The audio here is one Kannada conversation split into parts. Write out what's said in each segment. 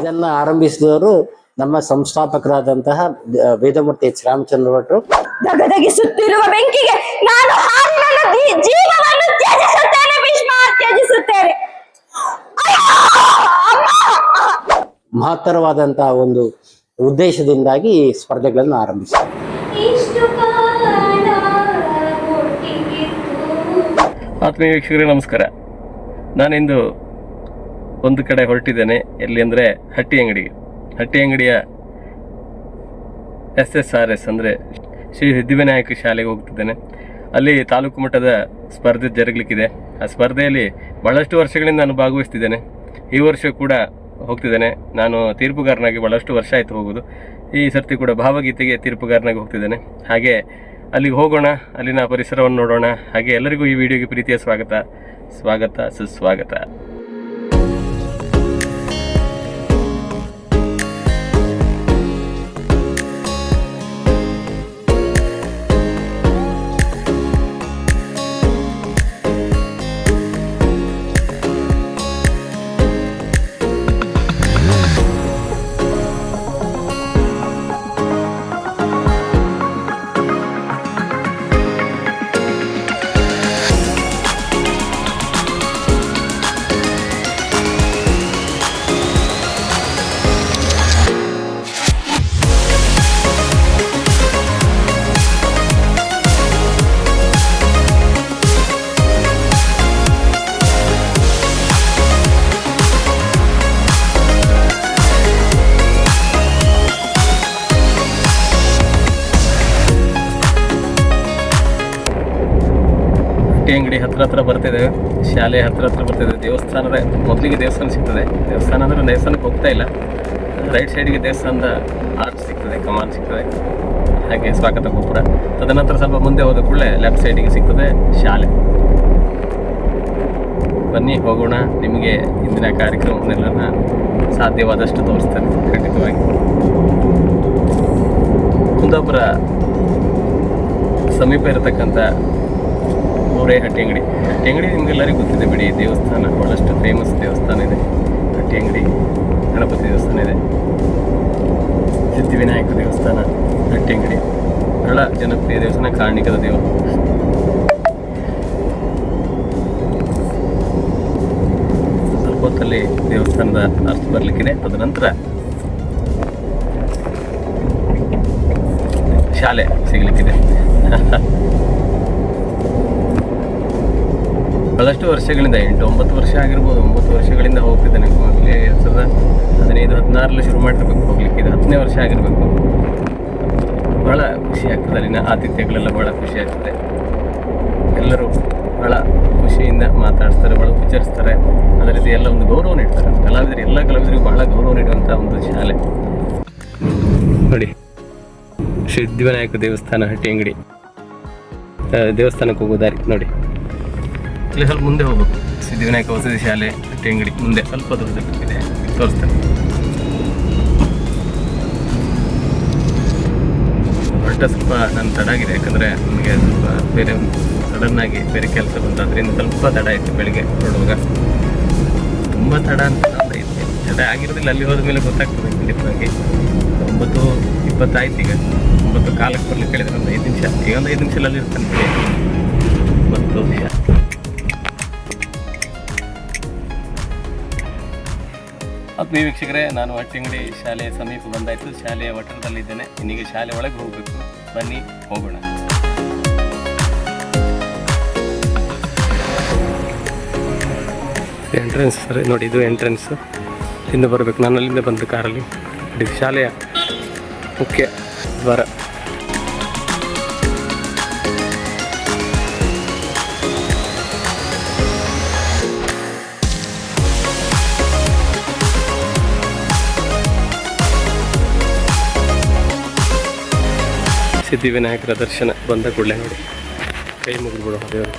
ಇದನ್ನ ಆರಂಭಿಸಿದವರು ನಮ್ಮ ಸಂಸ್ಥಾಪಕರಾದಂತಹ ವೇದಮೂರ್ತಿ ಎಚ್. ರಾಮಚಂದ್ರ ಭಟ್ರು. ಸುತ್ತಿರುವ ಬೆಂಕಿಗೆ ನಾನು ಜೀವವನ್ನು ತ್ಯಜಿಸುತ್ತೇನೆ ಭೀಷ್ಮ ತ್ಯಜಿಸುತ್ತೇನೆ! ಮಹತ್ತರವಾದಂತಹ ಒಂದು ಉದ್ದೇಶದಿಂದಾಗಿ ಈ ಸ್ಪರ್ಧೆಗಳನ್ನು ಆರಂಭಿಸಿದೆ ಆತ್ಮೀಯ ವೀಕ್ಷಕರೇ ನಮಸ್ಕಾರ. ನಾನಿಂದು ಒಂದು ಕಡೆ ಹೊರಟಿದ್ದೇನೆ. ಎಲ್ಲಿ ಅಂದರೆ ಹಟ್ಟಿ ಅಂಗಡಿಗೆ ಹಟ್ಟಿ ಅಂಗಡಿಯ ಎಸ್ ಎಸ್ ಆರ್ ಎಸ್ ಅಂದರೆ ಶ್ರೀ ಸಿದ್ಧಿವಿನಾಯಕ ಶಾಲೆಗೆ ಹೋಗ್ತಿದ್ದೇನೆ. ಅಲ್ಲಿ ತಾಲೂಕು ಮಟ್ಟದ ಸ್ಪರ್ಧೆ ಜರುಗಲಿಕ್ಕಿದೆ. ಆ ಸ್ಪರ್ಧೆಯಲ್ಲಿ ಬಹಳಷ್ಟು ವರ್ಷಗಳಿಂದ ನಾನು ಭಾಗವಹಿಸ್ತಿದ್ದೇನೆ. ಈ ವರ್ಷ ಕೂಡ ಹೋಗ್ತಿದ್ದೇನೆ. ನಾನು ತೀರ್ಪುಗಾರನಾಗಿ ಬಹಳಷ್ಟು ವರ್ಷ ಆಯಿತು ಹೋಗೋದು. ಈ ಸರ್ತಿ ಕೂಡ ಭಾವಗೀತೆಗೆ ತೀರ್ಪುಗಾರನಾಗಿ ಹೋಗ್ತಿದ್ದೇನೆ. ಹಾಗೆ ಅಲ್ಲಿಗೆ ಹೋಗೋಣ, ಅಲ್ಲಿನ ಪರಿಸರವನ್ನು ನೋಡೋಣ. ಹಾಗೆ ಎಲ್ಲರಿಗೂ ಈ ವಿಡಿಯೋಗೆ ಪ್ರೀತಿಯ ಸ್ವಾಗತ. ಸ್ವಾಗತ, ಸುಸ್ವಾಗತ. ಹಟ್ಟಿ ಅಂಗಡಿ ಹತ್ರ ಹತ್ರ ಬರ್ತಿದೆ ಶಾಲೆ ಹತ್ರ ಹತ್ರ ಬರ್ತಿದೆ ದೇವಸ್ಥಾನದ ಮೊದಲಿಗೆ ದೇವಸ್ಥಾನ ಸಿಗ್ತದೆ. ದೇವಸ್ಥಾನ ಅಂದರೆ ದೇವಸ್ಥಾನಕ್ಕೆ ಹೋಗ್ತಾ ಇಲ್ಲ. ರೈಟ್ ಸೈಡಿಗೆ ದೇವಸ್ಥಾನದ ಆರ್ಚ್ ಸಿಗ್ತದೆ ಕಮಾನ್ ಸಿಗ್ತದೆ. ಹಾಗೆ ಸ್ವಾಗತ ಗೋಪುರ. ತದನಂತರ ಸ್ವಲ್ಪ ಮುಂದೆ ಹೋದ ಕೂಡಲೇ ಲೆಫ್ಟ್ ಸೈಡಿಗೆ ಸಿಗ್ತದೆ ಶಾಲೆ. ಬನ್ನಿ, ಹೋಗೋಣ. ನಿಮಗೆ ಇಂದಿನ ಕಾರ್ಯಕ್ರಮವನ್ನೆಲ್ಲ ಸಾಧ್ಯವಾದಷ್ಟು ತೋರಿಸ್ತೇನೆ, ಖಂಡಿತವಾಗಿ. ಕುಂದಾಪುರ ಸಮೀಪ ಇರತಕ್ಕಂಥ ಊರೇ ಹಟ್ಟಿಯಂಗಡಿ ಹಟ್ಟಿ ಅಂಗಡಿ ನಿಮಗೆಲ್ಲರಿಗೂ ಗೊತ್ತಿದೆ ಬಿಡಿ ದೇವಸ್ಥಾನ ಭಾಳಷ್ಟು ಫೇಮಸ್ ದೇವಸ್ಥಾನ ಇದೆ. ಹಟ್ಟಿಯಂಗಡಿ ಗಣಪತಿ ದೇವಸ್ಥಾನ ಇದೆ. ಸಿದ್ಧಿವಿನಾಯಕ ದೇವಸ್ಥಾನ ಹಟ್ಟಿಯಂಗಡಿ ಬಹಳ ಜನಪ್ರಿಯ ದೇವಸ್ಥಾನ, ಕಾರಣಿಕದ ದೇವ. ಸ್ವಲ್ಪ ಹೊತ್ತಲ್ಲಿ ದೇವಸ್ಥಾನದ ಅರ್ಥ ಬರಲಿಕ್ಕಿದೆ. ತದನಂತರ ಶಾಲೆ ಸಿಗ್ಲಿಕ್ಕಿದೆ. ಬಹಳಷ್ಟು ವರ್ಷಗಳಿಂದ ಎಂಟು ಒಂಬತ್ತು ವರ್ಷ ಆಗಿರ್ಬೋದು, ಒಂಬತ್ತು ವರ್ಷಗಳಿಂದ ಹೋಗ್ತಿದ್ದೇನೆ ಮೊದಲೇ ಎರಡು ಸಾವಿರದ ಹದಿನೈದು, ಹದಿನಾರರಲ್ಲಿ ಶುರು ಮಾಡಿರ್ಬೇಕು ಹೋಗ್ಲಿಕ್ಕೆ ಇದು ಹತ್ತನೇ ವರ್ಷ ಆಗಿರಬೇಕು. ಭಾಳ ಖುಷಿ ಆಗ್ತದೆ ಅಲ್ಲಿನ ಆತಿಥ್ಯಗಳೆಲ್ಲ ಭಾಳ ಖುಷಿ ಆಗ್ತದೆ. ಎಲ್ಲರೂ ಭಾಳ ಖುಷಿಯಿಂದ ಮಾತಾಡ್ತಾರೆ ಭಾಳ ಉಚ್ಚರಿಸ್ತಾರೆ. ಅದೇ ರೀತಿ ಎಲ್ಲ ಒಂದು ಗೌರವ ನೀಡ್ತಾರೆ. ಕಲಾವಿದರು, ಎಲ್ಲ ಕಲಾವಿದರಿಗೂ ಭಾಳ ಗೌರವ ನೀಡುವಂಥ ಒಂದು ಶಾಲೆ. ನೋಡಿ ಸಿದ್ಧಿವಿನಾಯಕ ದೇವಸ್ಥಾನ ಹಟ್ಟಿ ಅಂಗಡಿ ದೇವಸ್ಥಾನಕ್ಕೆ ಹೋಗೋ ದಾರಿ, ನೋಡಿ. ಇಲ್ಲಿ ಸ್ವಲ್ಪ ಮುಂದೆ ಹೋಗ್ಬೇಕು. ಸಿದ್ಧಿವಿನಾಯಕ ವಸತಿ ಶಾಲೆ ಟೆಂಗಡಿ ಅಂಗಡಿ ಮುಂದೆ. ಸ್ವಲ್ಪ ದೂರದಲ್ಲಿದೆ. ತೋರಿಸ್ತೇನೆ. ಹೊರಟ ಸ್ವಲ್ಪ ನಾನು ತಡ ಆಗಿದೆ ಯಾಕಂದರೆ ನನಗೆ ಸ್ವಲ್ಪ ಬೇರೆ ಸಡನ್ ಆಗಿ ಬೇರೆ ಕೆಲಸ ಬಂತು ಅದರಿಂದ ಸ್ವಲ್ಪ ತಡ ಆಯಿತು ಬೆಳಿಗ್ಗೆ ಹೊರಡುವಾಗ. ತುಂಬ ತಡ ಅಂತ ಐದು ತಡ ಆಗಿರೋದಿಲ್ಲ ಅಲ್ಲಿ ಹೋದ ಮೇಲೆ ಗೊತ್ತಾಗ್ತದೆ ಖಂಡಿತವಾಗಿ. ಒಂಬತ್ತು ಇಪ್ಪತ್ತಾಯ್ತು ಈಗ. ಒಂಬತ್ತು ಕಾಲಕ್ಕೆ ಬರ್ಲಿಕ್ಕೆ ಹೇಳಿದ್ರೆ ಒಂದು ಐದು ನಿಮಿಷ. ಈಗ ಒಂದು ಐದು ನಿಮಿಷ ಅಲ್ಲಿ ಇರ್ತಾನೆ. ಮತ್ತು ನಿಮಿಷ. ಆತ್ಮೀಯ ವೀಕ್ಷಕರೇ, ನಾನು ಹಟ್ಟಿಂಗಡಿ ಶಾಲೆಯ ಸಮೀಪ ಬಂದಾಯಿತು. ಶಾಲೆಯ ವಠರದಲ್ಲಿದ್ದೇನೆ ಇನ್ನೀಗ ಶಾಲೆ ಒಳಗೆ ಹೋಗಬೇಕು. ಬನ್ನಿ, ಹೋಗೋಣ. ಎಂಟ್ರೆನ್ಸ್ ಸರ್, ನೋಡಿ, ಇದು ಎಂಟ್ರೆನ್ಸ್ ಇಂದ ಬರಬೇಕು. ನಾನು ಅಲ್ಲಿಂದ ಬಂದು ಕಾರಲ್ಲಿ. ಶಾಲೆಯ ಮುಖ್ಯ ದ್ವಾರ. ಸಿದ್ಧಿವಿನಾಯಕರ ದರ್ಶನ ಬಂದ ಕೂಡಲೇ ನೋಡಿ. ಕೈ ಮುಗಿದ್ಬಿಡೋಣ ದೇವರು.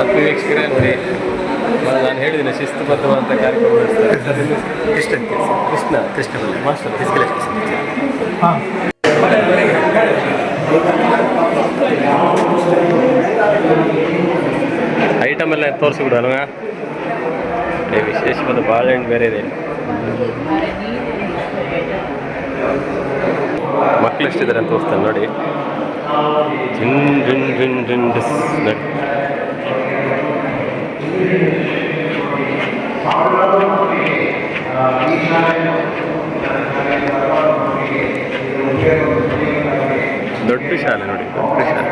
ಆತ್ಮೀಯ ವೀಕ್ಷಕರೇ ನೋಡಿ ನಾನು ಹೇಳಿದ್ದೀನಿ ಶಿಸ್ತುಬದ್ಧವಾದಂಥ ಕೃಷ್ಣ ಮಾಸ್ಟರ್ ಫಿಸಿಕಲ್ ಐಟಮ್ ಎಲ್ಲ ತೋರಿಸಿಬಿಡು ಅಲ್ವಾ? ಏ, ವಿಶೇಷವಾದ ಬಾಳೆಹಣ್ಣು ಬೇರೆ ಇದೆ. ಮಕ್ಕಳು ಎಷ್ಟಿದ್ದಾರೆ ಅಂತ ತೋರಿಸ್ತಾನೆ ನೋಡಿ. ಜಿನ್ ಜಿನ್ ಜಿನ್ ಜಿನ್ ಡಿಸ್ ನೋಡಿ. ದೊಡ್ಡ ಶಾಲೆ ನೋಡಿ ದೊಡ್ಡ ಶಾಲೆ.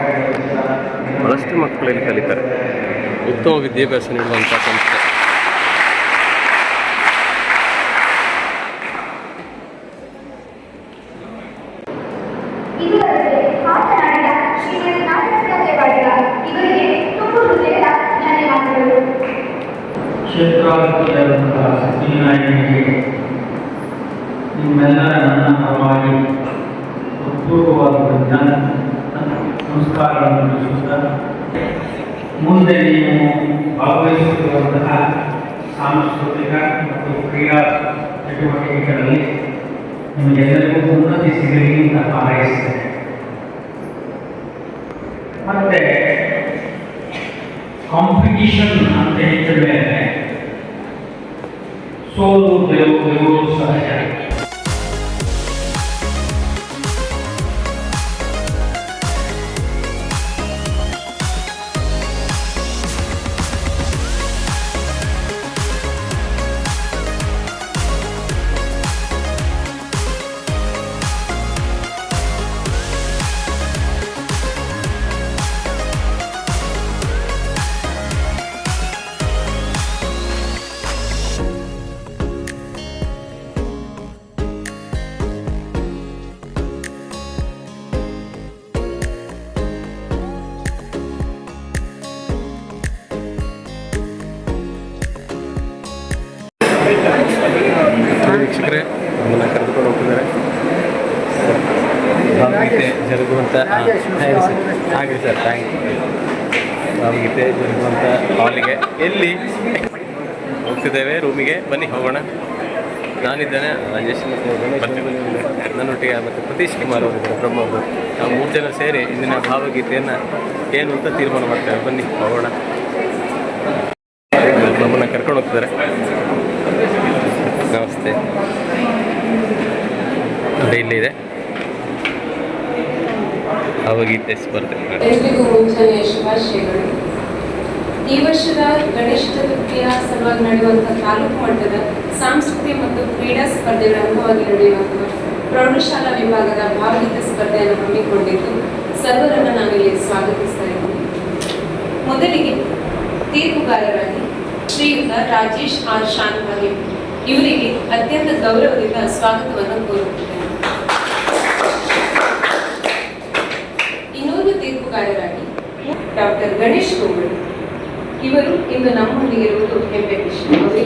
ಬಹಳಷ್ಟು ಮಕ್ಕಳಲ್ಲಿ ಕಲಿತಾರೆ. ಉತ್ತಮ ವಿದ್ಯಾಭ್ಯಾಸ ನೀಡುವಂಥ ಸಂಸ್ಥೆ. ಭಾಗವಹಿಸುತ್ತಿರುವಂತಹ ಸಾಂಸ್ಕೃತಿಕ ಮತ್ತು ಕ್ರೀಡಾ ಚಟುವಟಿಕೆಗಳಲ್ಲಿ ನಿಮಗೆಲ್ಲರಿಗೂ ಉನ್ನತಿ ಸಿಗಲಿ ಅಂತ ಹಾರೈಸ್ತೇನೆ ಮತ್ತೆ ಕಾಂಪಿಟಿಷನ್ ಅಂತ ಹೇಳಿದ ಮೇಲೆ ಸೋಲು ಗೆಲುವು ಗೆಲುವು ಸಹಜ ಬನ್ನಿ, ಹೋಗೋಣ. ನಾನಿದ್ದೇನೆ, ರಾಜೇಶ್. ಮತ್ತು ನನ್ನೊಟ್ಟಿಗೆ ಮತ್ತು ಪ್ರತೀಶ್ ಕುಮಾರ್ ಅವರಿದ್ದಾರೆ ಬ್ರಹ್ಮ ಅವರು. ನಾವು ಮೂರು ಜನ ಸೇರಿ ಇಂದಿನ ಭಾವಗೀತೆಯನ್ನು ಏನು ಅಂತ ತೀರ್ಮಾನ ಮಾಡ್ತೇವೆ. ಬನ್ನಿ, ಹೋಗೋಣ. ನಮ್ಮನ್ನು ಕರ್ಕೊಂಡು ಹೋಗ್ತಿದ್ದಾರೆ. ನಮಸ್ತೆ. ಇಲ್ಲಿದೆ. ಭಾವಗೀತೆ ಸ್ಪರ್ಧೆ. ನಡೆಯುವಂಥ ತಾಲೂಕು ಮಟ್ಟದ ಸಾಂಸ್ಕೃತಿಕ ಮತ್ತು ಕ್ರೀಡಾ ಸ್ಪರ್ಧೆಗಳ ಅಂಗವಾಗಿ ನಡೆಯುವಂತಹ ಪ್ರೌಢಶಾಲಾ ವಿಭಾಗದ ಭಾವಗೀತೆ ಸ್ಪರ್ಧೆಯನ್ನು ಹಮ್ಮಿಕೊಂಡಿದ್ದು, ಸರ್ವರನ್ನು ನಾವಿಲ್ಲಿ ಸ್ವಾಗತಿಸ್ತಾ ಇದ್ದೀನಿ. ಮೊದಲಿಗೆ ತೀರ್ಪುಗಾರರಾಗಿ ಶ್ರೀಯುತ ರಾಜೇಶ್ ಆರ್ ಶಾಂತವಾಗಿ ಇವರಿಗೆ ಅತ್ಯಂತ ಗೌರವದಿಂದ ಸ್ವಾಗತವನ್ನು ಕೋರುತ್ತಿದ್ದೇನೆ. ಇನ್ನೂರು ತೀರ್ಪುಗಾರರಾಗಿ ಡಾಕ್ಟರ್ ಗಣೇಶ್ ಕುಂಬಳು. ಇವರು ಇಂದು ನಮ್ಮೊಂದಿಗೆ ಇರುವುದು ಹೆಮ್ಮೆ ವಿಷಯ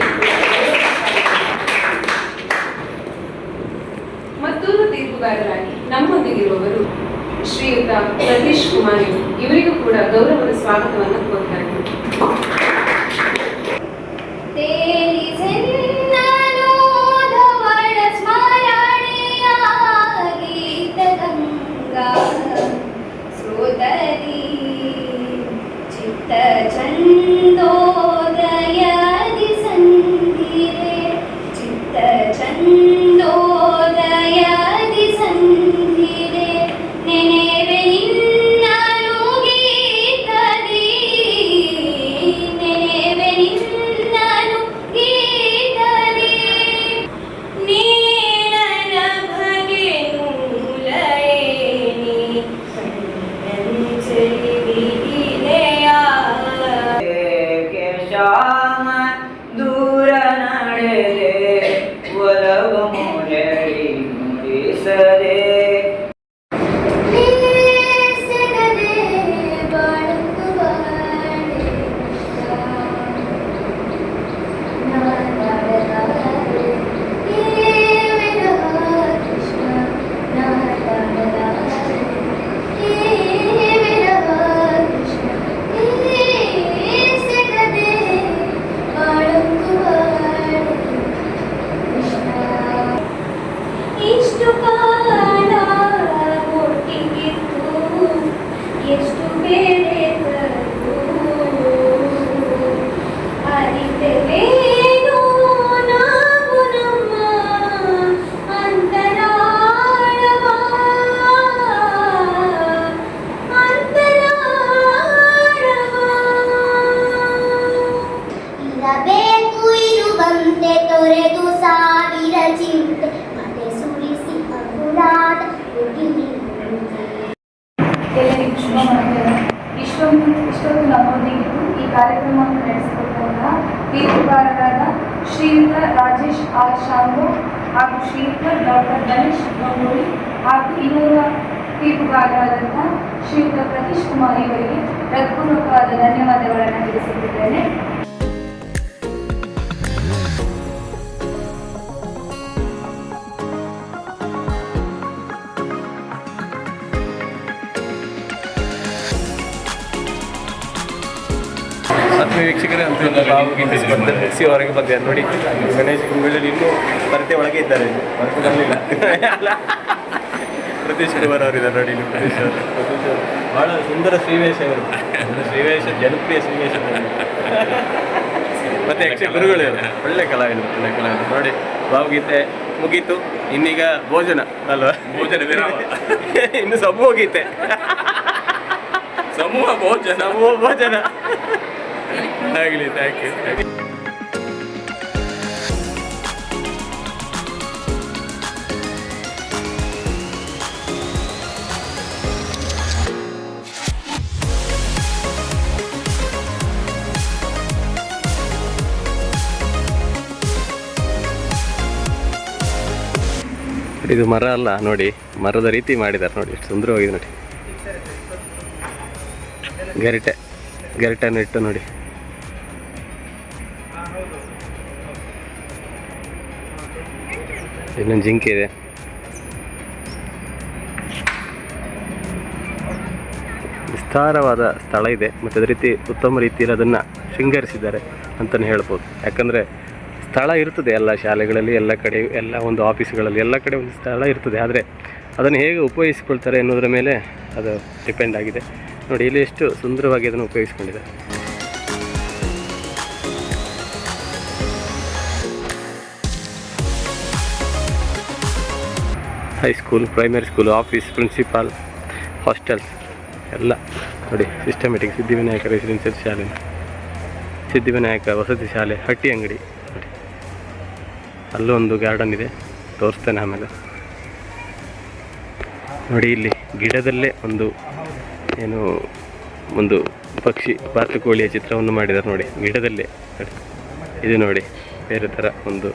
ಮತ್ತೊಂದು ತೀರ್ಪುಗಾರರಾಗಿ ನಮ್ಮೊಂದಿಗಿರುವವರು ಶ್ರೀಯುತ ಸತೀಶ್ ಕುಮಾರ್ ಇವರು. ಇವರಿಗೂ ಕೂಡ ಗೌರವದ ಸ್ವಾಗತವನ್ನು ನಮ್ಮೊಂದಿಗಿದ್ದು ಈ ಕಾರ್ಯಕ್ರಮವನ್ನು ನಡೆಸಿಕೊಟ್ಟಂತಹ ತೀರ್ಪುಗಾರರಾದ ಶ್ರೀಯುತ ರಾಜೇಶ್ ಆರ್ ಶಾಂಗೋ ಹಾಗೂ ಶ್ರೀಯುತ ಡಾಕ್ಟರ್ ಗಣೇಶ್ ಗಂಗೂಳಿ ಹಾಗೂ ಇನ್ನೂರ ತೀರ್ಪುಗಾರರಾದಂತಹ ಶ್ರೀಯುತ ಪ್ರತೀಶ್ ಕುಮಾರ್ ಇವರಿಗೆ ಹೃತ್ಪೂರ್ವಕವಾದ ಧನ್ಯವಾದಗಳನ್ನು ತಿಳಿಸುತ್ತಿದ್ದೇನೆ ಆತ್ಮೀಯ ವೀಕ್ಷಕರೇ ಅಂತ ಸಿ ಹೊರಗೆ ಬಂದೆ ನೋಡಿ ಗಣೇಶ್ ಕುಂಬಳಲ್ಲಿ ಇನ್ನೂ ಪರತೆ ಒಳಗೆ ಇದ್ದಾರೆ. ಪ್ರತೀಶ್ ಕುಮಾರ್ ಅವರಿದ್ದಾರೆ ನೋಡಿ ಇಲ್ಲಿ ಪ್ರತೀಶ್ ಅವರು ಪ್ರತೀಶ್ ಅವರು ಬಹಳ ಸುಂದರ ಶ್ರೀವೇಶ ಅವರು ಶ್ರೀವೇಶ ಜನಪ್ರಿಯ ಶ್ರೀವೇಶ ಮತ್ತೆ ಯಕ್ಷ ಗುರುಗಳು. ಒಳ್ಳೆ ಕಲಾವಿದರು ಒಳ್ಳೆ ಕಲಾವಿದರು. ನೋಡಿ ಭಾವಗೀತೆ ಮುಗೀತು. ಇನ್ನೀಗ ಭೋಜನ. ಅಲ್ವಾ? ಭೋಜನ ಇನ್ನು ಸಮೂಹ ಗೀತೆ. ಸಮೂಹ ಭೋಜನ. ಸಮೂಹ ಭೋಜನ. ಆಗಲಿ ಥ್ಯಾಂಕ್ ಯು ಇದು ಮರ ಅಲ್ಲ, ನೋಡಿ, ಮರದ ರೀತಿ ಮಾಡಿದ್ದಾರೆ ನೋಡಿ, ಎಷ್ಟು ಸುಂದರವಾಗಿದೆ ನೋಡಿ. ಗೆರಟೆ ಗೆರಟೆಯನ್ನು ಇಟ್ಟು ನೋಡಿ. ಇನ್ನೊಂದು ಜಿಂಕೆ ಇದೆ. ವಿಸ್ತಾರವಾದ ಸ್ಥಳ ಇದೆ, ಮತ್ತು ಅದೇ ರೀತಿ ಉತ್ತಮ ರೀತಿಯಲ್ಲಿ ಅದನ್ನು ಶೃಂಗರಿಸಿದ್ದಾರೆ ಅಂತಲೇ ಹೇಳ್ಬೋದು. ಯಾಕಂದರೆ ಸ್ಥಳ ಇರ್ತದೆ ಎಲ್ಲ ಶಾಲೆಗಳಲ್ಲಿ, ಎಲ್ಲ ಕಡೆ, ಎಲ್ಲ ಒಂದು ಆಫೀಸ್ಗಳಲ್ಲಿ, ಎಲ್ಲ ಕಡೆ ಒಂದು ಸ್ಥಳ ಇರ್ತದೆ. ಆದರೆ ಅದನ್ನು ಹೇಗೆ ಉಪಯೋಗಿಸ್ಕೊಳ್ತಾರೆ ಅನ್ನೋದ್ರ ಮೇಲೆ ಅದು ಡಿಪೆಂಡ್ ಆಗಿದೆ. ನೋಡಿ, ಇಲ್ಲಿ ಎಷ್ಟು ಸುಂದರವಾಗಿ ಅದನ್ನು ಉಪಯೋಗಿಸ್ಕೊಂಡಿದ್ದಾರೆ. High school primary school office principal hostels ಎಲ್ಲ. ನೋಡಿ ಸಿಸ್ಟಮೆಟಿಕ್ ಸಿದ್ಧಿವಿನಾಯಕ ರೆಸಿಡೆನ್ಷಿಯಲ್ ಶಾಲೆ. ಸಿದ್ಧಿವಿನಾಯಕ ವಸತಿ ಶಾಲೆ, ಹಟ್ಟಿ ಅಂಗಡಿ. ನೋಡಿ. ಅಲ್ಲೊಂದು ಗಾರ್ಡನ್ ಇದೆ, ತೋರಿಸ್ತೇನೆ ಆಮೇಲೆ. ನೋಡಿ, ಇಲ್ಲಿ ಗಿಡದಲ್ಲೇ ಒಂದು ಏನು, ಒಂದು ಪಕ್ಷಿ, ಬಾತುಕೋಳಿಯ ಚಿತ್ರವನ್ನು ಮಾಡಿದ್ದಾರೆ ನೋಡಿ. ಗಿಡದಲ್ಲೇ. ಇದು ನೋಡಿ, ಬೇರೆ ಥರ ಒಂದು,